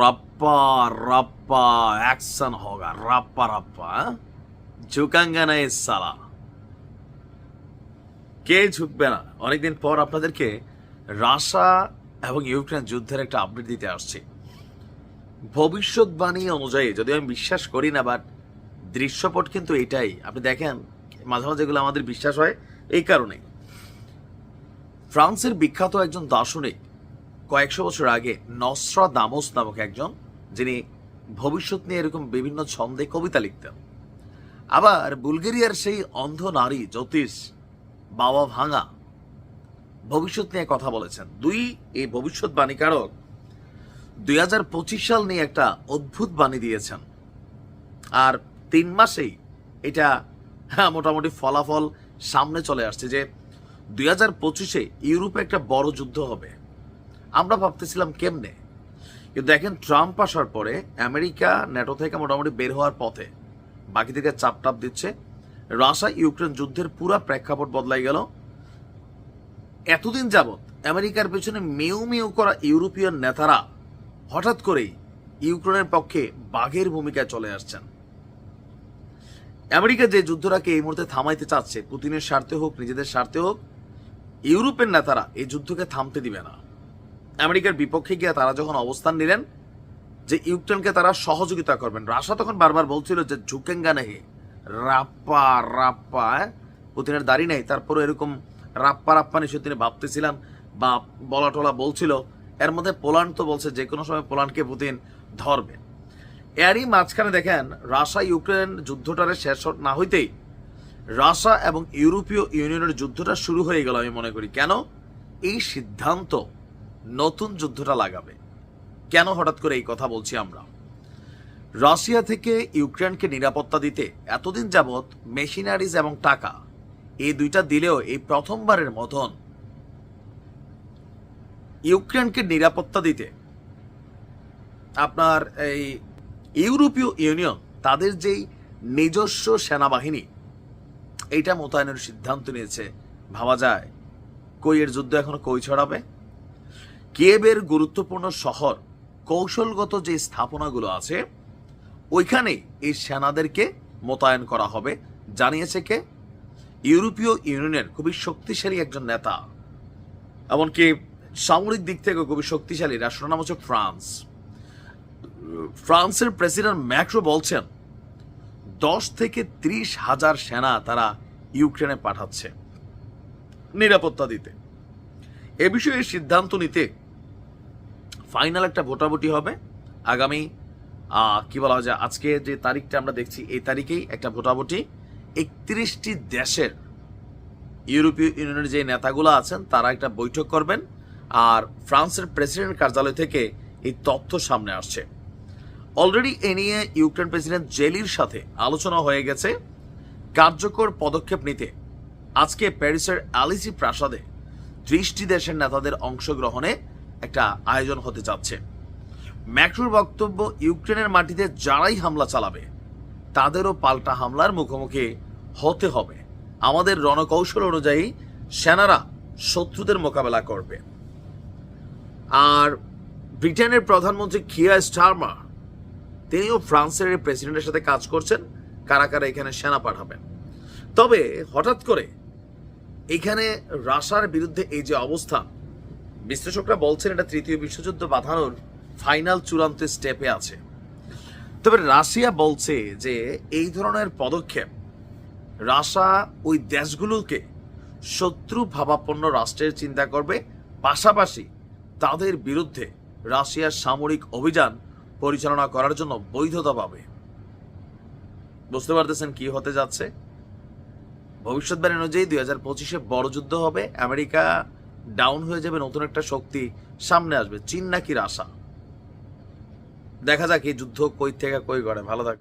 రప్పా action action హోగా రప్ప రప్ప ঝুকাঙ্গানা সালা কে ঝুঁকবে না অনেকদিন পর আপনাদেরকে রাশিয়া এবং ইউক্রেন যুদ্ধের একটা আপডেট দিতে আসছে। ভবিষ্যৎবাণী অনুযায়ী যদি আমি বিশ্বাস করি না বাট দৃশ্যপট কিন্তু এটাই। আপনি দেখেন, মাঝে মাঝে এগুলো আমাদের বিশ্বাস হয়, এই কারণে ফ্রান্সের বিখ্যাত একজন দার্শনিক কয়েকশো বছর আগে নসরা দামোস নামক একজন যিনি ভবিষ্যৎ নিয়ে এরকম বিভিন্ন ছন্দে কবিতা লিখতেন। আবার বুলগেরিয়ার সেই অন্ধ নারী জ্যোতিষ বাবা ভাঙা ভবিষ্যৎ নিয়ে কথা বলেছেন। দুই এই ভবিষ্যৎ বাণীকারক দুই হাজার পঁচিশ সাল নিয়ে একটা অদ্ভুত বাণী দিয়েছেন। আর তিন মাসেই এটা হ্যাঁ, মোটামুটি ফলাফল সামনে চলে আসছে যে দুই হাজার পঁচিশে ইউরোপে একটা বড় যুদ্ধ হবে। আমরা ভাবতেছিলাম কেমনে? কিন্তু দেখেন, ট্রাম্প আসার পরে আমেরিকা ন্যাটো থেকে মোটামুটি বের হওয়ার পথে বাকি থেকে চাপ টাপ দিচ্ছে। রাশিয়া, ইউক্রেন যুদ্ধের পুরা প্রেক্ষাপট বদলাই গেল। এতদিন যাবৎ আমেরিকার পেছনে মেউ মেউ করা ইউরোপীয় নেতারা হঠাৎ করেই ইউক্রেনের পক্ষে বাঘের ভূমিকায় চলে আসছেন। আমেরিকা যে যুদ্ধটাকে এই মুহূর্তে থামাইতে চাচ্ছে, পুতিনের স্বার্থে হোক, নিজেদের স্বার্থে হোক, ইউরোপের নেতারা এই যুদ্ধকে থামতে দিবে না। আমেরিকার বিপক্ষে গিয়ে তারা যখন অবস্থান নিলেন, যে ইউক্রেনকে তারা সহযোগিতা করবেন। রাশিয়া তখন বারবার বলছিল যে, ঝুঁকেঙ্গা নেই, রাপ্পা রাপ্পা হ্যাঁ? পুতিনের দাড়ি নেই। তারপরে এরকম রাপ্পা রাপ্পা নিশ্চয় তিনি ভাবতেছিলাম বা বলা টলা বলছিল। এর মধ্যে পোল্যান্ড তো বলছে যে কোনো সময় পোল্যান্ডকে পুতিন ধরবে। এরই মাঝখানে দেখেন রাশিয়া ইউক্রেন যুদ্ধটারে শেষ না হইতেই রাশিয়া এবং ইউরোপীয় ইউনিয়নের যুদ্ধটা শুরু হয়ে গেল আমি মনে করি। কেন? এই সিদ্ধান্ত নতুন যুদ্ধটা লাগাবে। কেন হঠাৎ করে এই কথা বলছি আমরা? রাশিয়া থেকে ইউক্রেনকে নিরাপত্তা দিতে এতদিন যাবৎ মেশিনারিজ এবং টাকা, এই দুইটা দিলেও এই প্রথমবারের মতন ইউক্রেনকে নিরাপত্তা দিতে আপনার এই ইউরোপীয় ইউনিয়ন, তাদের যেই নিজস্ব সেনাবাহিনী, এইটা মোতায়েনের সিদ্ধান্ত নিয়েছে। ভাবা যায়, কই এর যুদ্ধ এখনও কই ছড়াবে? কিয়েবের গুরুত্বপূর্ণ শহর, কৌশলগত যে স্থাপনাগুলো আছে, ওইখানে এই সেনাদেরকে মোতায়েন করা হবে, জানিয়েছে কে? ইউরোপীয় ইউনিয়নের খুবই শক্তিশালী একজন নেতা, এমনকি সামরিক দিক থেকে খুবই শক্তিশালী রাষ্ট্র নাম হচ্ছে ফ্রান্স। ফ্রান্সের প্রেসিডেন্ট ম্যাক্রো বলছেন, দশ থেকে ত্রিশ হাজার সেনা তারা ইউক্রেনে পাঠাচ্ছে নিরাপত্তা দিতে। এ বিষয়ে সিদ্ধান্ত নিতে ফাইনাল একটা ভোটাভুটি হবে। আগামী কি বলা হয় যে আজকে যে তারিখটা আমরা দেখছি, এই তারিখেই একটা ভোটাভুটি। একত্রিশটি দেশের ইউরোপীয় ইউনিয়নের যে নেতাগুলো আছেন, তারা একটা বৈঠক করবেন। আর ফ্রান্সের প্রেসিডেন্ট কার্যালয় থেকে এই তথ্য সামনে আসছে। অলরেডি এ নিয়ে ইউক্রেন প্রেসিডেন্ট জেলির সাথে আলোচনা হয়ে গেছে। কার্যকর পদক্ষেপ নিতে আজকে প্যারিসের আলিসি প্রাসাদে ত্রিশটি দেশের নেতাদের অংশগ্রহণে একটা আয়োজন হতে যাচ্ছে। ম্যাক্রোর বক্তব্য ইউক্রেনের মাটিতে যারাই হামলা চালাবে, তাদেরও পাল্টা হামলার মুখোমুখি হতে হবে। আমাদের রণকৌশল অনুযায়ী সেনারা শত্রুদের মোকাবেলা করবে। আর ব্রিটেনের প্রধানমন্ত্রী খিয়া স্টারমার, তিনিও ফ্রান্সের প্রেসিডেন্টের সাথে কাজ করছেন, কারা কারা এখানে সেনা পাঠাবেন। তবে হঠাৎ করে এখানে রাশার বিরুদ্ধে এই যে অবস্থান বিশ্লেষকরা বলছেন এটা তৃতীয় বিশ্বযুদ্ধ বাঁধানোর ফাইনাল চূড়ান্ত স্টেপে আছে। তবে রাশিয়া বলছে যে এই ধরনের পদক্ষেপ রাশা ওই দেশগুলোকে শত্রু ভাবাপন্ন রাষ্ট্রের চিন্তা করবে, পাশাপাশি তাদের বিরুদ্ধে রাশিয়ার সামরিক অভিযান পরিচালনা করার জন্য বৈধতা পাবে। বুঝতে পারতেছেন কি হতে যাচ্ছে? ভবিষ্যৎবাণী অনুযায়ী দুই হাজার পঁচিশে বড় যুদ্ধ হবে, আমেরিকা ডাউন হয়ে যাবে, নতুন একটা শক্তি সামনে আসবে, চীন নাকি রাশা? দেখা যাক এই যুদ্ধ কই থেকে কই করে ভালো থাক।